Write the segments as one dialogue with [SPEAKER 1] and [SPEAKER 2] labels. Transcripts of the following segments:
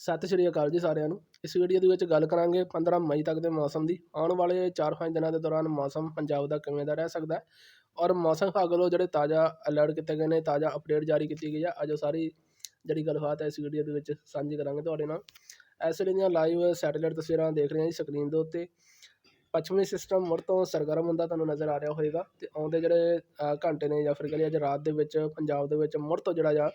[SPEAKER 1] ਸਤਿ ਸ਼੍ਰੀ ਅਕਾਲ ਜੀ ਸਾਰਿਆਂ ਨੂੰ। ਇਸ ਵੀਡੀਓ ਦੇ ਵਿੱਚ ਗੱਲ ਕਰਾਂਗੇ 15 ਮਈ ਤੱਕ ਦੇ ਮੌਸਮ ਦੀ। ਆਉਣ ਵਾਲੇ 4-5 ਦਿਨਾਂ ਦੇ ਦੌਰਾਨ ਮੌਸਮ ਪੰਜਾਬ ਦਾ ਕਿਵੇਂ ਦਾ ਰਹਿ ਸਕਦਾ ਹੈ ਔਰ ਮੌਸਮ ਵਿਭਾਗ ਵੱਲੋਂ ਜਿਹੜੇ ਤਾਜ਼ਾ ਅਲਰਟ ਕੀਤੇ ਗਏ ਨੇ, ਤਾਜ਼ਾ ਅਪਡੇਟ ਜਾਰੀ ਕੀਤੀ ਗਈ ਹੈ ਅੱਜ ਉਹ ਸਾਰੀ ਜਿਹੜੀ ਗੱਲਬਾਤ ਹੈ ਇਸ ਵੀਡੀਓ ਦੇ ਵਿੱਚ ਸਾਂਝੀ ਕਰਾਂਗੇ ਤੁਹਾਡੇ ਨਾਲ। ਇਸ ਵੇਲੇ ਦੀਆਂ ਲਾਈਵ ਸੈਟੇਲਾਈਟ ਤਸਵੀਰਾਂ ਦੇਖ ਰਹੇ ਹਾਂ ਜੀ ਸਕਰੀਨ ਦੇ ਉੱਤੇ। ਪੱਛਮੀ ਸਿਸਟਮ ਮੁੜ ਤੋਂ ਸਰਗਰਮ ਹੁੰਦਾ ਤੁਹਾਨੂੰ ਨਜ਼ਰ ਆ ਰਿਹਾ ਹੋਵੇਗਾ ਤੇ ਆਉਂਦੇ ਜਿਹੜੇ ਘੰਟੇ ਨੇ ਜਾਂ ਫਿਰ ਕਰੀਏ ਅੱਜ ਰਾਤ ਦੇ ਵਿੱਚ, ਪੰਜਾਬ ਦੇ ਵਿੱਚ ਮੁੜ ਤੋਂ ਜਿਹੜਾ ਜਾ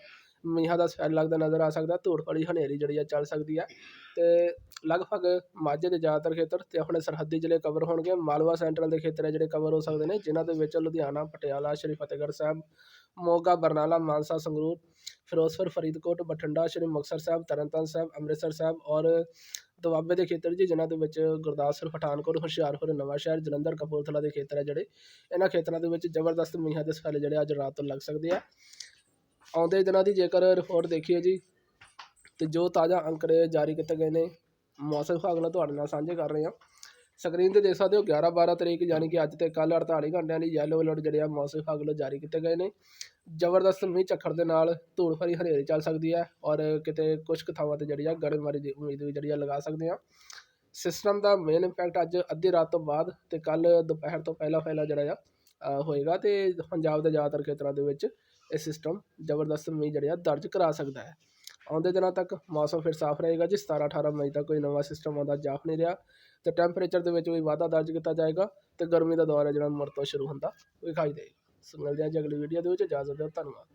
[SPEAKER 1] ਮੀਂਹਾਂ ਦਾ ਸੈੱਲ ਲੱਗਦਾ ਨਜ਼ਰ ਆ ਸਕਦਾ ਧੂੜ ਵਾਲੀ ਹਨੇਰੀ ਜਿਹੜੀ ਆ ਚੱਲ ਸਕਦੀ ਹੈ ਅਤੇ ਲਗਭਗ ਮਾਝੇ ਦੇ ਜ਼ਿਆਦਾਤਰ ਖੇਤਰ ਅਤੇ ਆਪਣੇ ਸਰਹੱਦੀ ਜ਼ਿਲ੍ਹੇ ਕਵਰ ਹੋਣਗੇ। ਮਾਲਵਾ ਸੈਂਟਰਲ ਦੇ ਖੇਤਰ ਹੈ ਜਿਹੜੇ ਕਵਰ ਹੋ ਸਕਦੇ ਨੇ, ਜਿਨ੍ਹਾਂ ਦੇ ਵਿੱਚ ਲੁਧਿਆਣਾ, ਪਟਿਆਲਾ, ਸ਼੍ਰੀ ਫਤਿਹਗੜ੍ਹ ਸਾਹਿਬ, ਮੋਗਾ, ਬਰਨਾਲਾ, ਮਾਨਸਾ, ਸੰਗਰੂਰ, ਫਿਰੋਜ਼ਪੁਰ, ਫਰੀਦਕੋਟ, ਬਠਿੰਡਾ, ਸ਼੍ਰੀ ਮੁਕਤਸਰ ਸਾਹਿਬ, ਤਰਨਤਾਰਨ ਸਾਹਿਬ, ਅੰਮ੍ਰਿਤਸਰ ਸਾਹਿਬ ਔਰ ਦੁਆਬੇ ਦੇ ਖੇਤਰ ਜੀ, ਜਿਨ੍ਹਾਂ ਦੇ ਵਿੱਚ ਗੁਰਦਾਸਪੁਰ, ਪਠਾਨਕੋਟ, ਹੁਸ਼ਿਆਰਪੁਰ, ਨਵਾਂਸ਼ਹਿਰ, ਜਲੰਧਰ, ਕਪੂਰਥਲਾ ਦੇ ਖੇਤਰ ਹੈ ਜਿਹੜੇ। ਇਹਨਾਂ ਖੇਤਰਾਂ ਦੇ ਵਿੱਚ ਜ਼ਬਰਦਸਤ ਮੀਂਹਾਂ ਦੇ ਸਫੈਲੇ ਜਿਹੜੇ ਅੱਜ ਰਾਤ ਤੋਂ ਲੱਗ ਸਕਦੇ ਆ। ਆਉਂਦੇ ਦਿਨਾਂ ਦੀ ਜੇਕਰ ਰਿਪੋਰਟ ਦੇਖੀਏ ਜੀ, ਤੇ ਜੋ ਤਾਜ਼ਾ ਅੰਕੜੇ ਜਾਰੀ ਕੀਤੇ ਗਏ ਨੇ, ਮੌਸਮ ਵਿਭਾਗ ਨਾਲ ਤੁਹਾਡੇ ਨਾਲ ਸਾਂਝੇ ਕਰ ਰਹੇ ਹਾਂ। ਸਕਰੀਨ ਤੇ ਦੇਖ ਸਕਦੇ ਹੋ 11 12 ਤਰੀਕ ਯਾਨੀ ਕਿ ਅੱਜ ਤੇ ਕੱਲ 48 ਘੰਟਿਆਂ ਲਈ ਯੈਲੋ ਅਲਰਟ ਜਿਹੜੇ ਆ ਮੌਸਮ ਵਿਭਾਗ ਵੱਲੋਂ ਜਾਰੀ ਕੀਤੇ ਗਏ ਨੇ। ਜ਼ਬਰਦਸਤ ਮੀਂਹ ਝੱਖੜ ਦੇ ਨਾਲ ਧੂੜ ਭਰੀ ਹਨੇਰੀ ਚੱਲ ਸਕਦੀ ਹੈ ਔਰ ਕਿਤੇ ਕੁਝ ਕੁ ਥਾਵਾਂ ਤੇ ਜਿਹੜੀ ਆ ਗੜੇਮਾਰੀ ਦੀ ਉਮੀਦ ਵੀ ਜਿਹੜੀ ਆ ਲਗਾ ਸਕਦੇ ਆ ਸਿਸਟਮ ਦਾ ਮੇਨ ਇੰਪੈਕਟ ਅੱਜ ਅੱਧੀ ਰਾਤ ਤੋਂ ਬਾਅਦ ਤੇ ਕੱਲ ਦੁਪਹਿਰ ਤੋਂ ਪਹਿਲਾਂ ਪਹਿਲਾਂ ਜਿਹੜਾ ਆ ਹੋਏਗਾ ਅਤੇ ਪੰਜਾਬ ਦੇ ਜ਼ਿਆਦਾਤਰ ਖੇਤਰਾਂ ਦੇ ਵਿੱਚ ਇਹ ਸਿਸਟਮ ਜ਼ਬਰਦਸਤ ਮੀਂਹ ਜਿਹੜੇ ਆ ਦਰਜ ਕਰਾ ਸਕਦਾ ਹੈ। ਆਉਂਦੇ ਦਿਨਾਂ ਤੱਕ ਮੌਸਮ ਫਿਰ ਸਾਫ਼ ਰਹੇਗਾ ਜੀ 17 18 ਮਈ ਤੱਕ ਕੋਈ ਨਵਾਂ ਸਿਸਟਮ ਆਉਂਦਾ ਜਾਪ ਨਹੀਂ ਰਿਹਾ ਅਤੇ ਟੈਂਪਰੇਚਰ ਦੇ ਵਿੱਚ ਵੀ ਵਾਧਾ ਦਰਜ ਕੀਤਾ ਜਾਏਗਾ ਅਤੇ ਗਰਮੀ ਦਾ ਦੌਰ ਹੈ ਜਿਹੜਾ ਮੁੜ ਤੋਂ ਸ਼ੁਰੂ ਹੁੰਦਾ, ਵਿਖਾਈ ਦੇਵੇਗਾ। ਸੋ ਮਿਲਦੇ ਹਾਂ ਜੀ ਅਗਲੀ ਵੀਡੀਓ ਦੇ ਵਿੱਚ, ਇਜਾਜ਼ਤ ਦਿਓ, ਧੰਨਵਾਦ।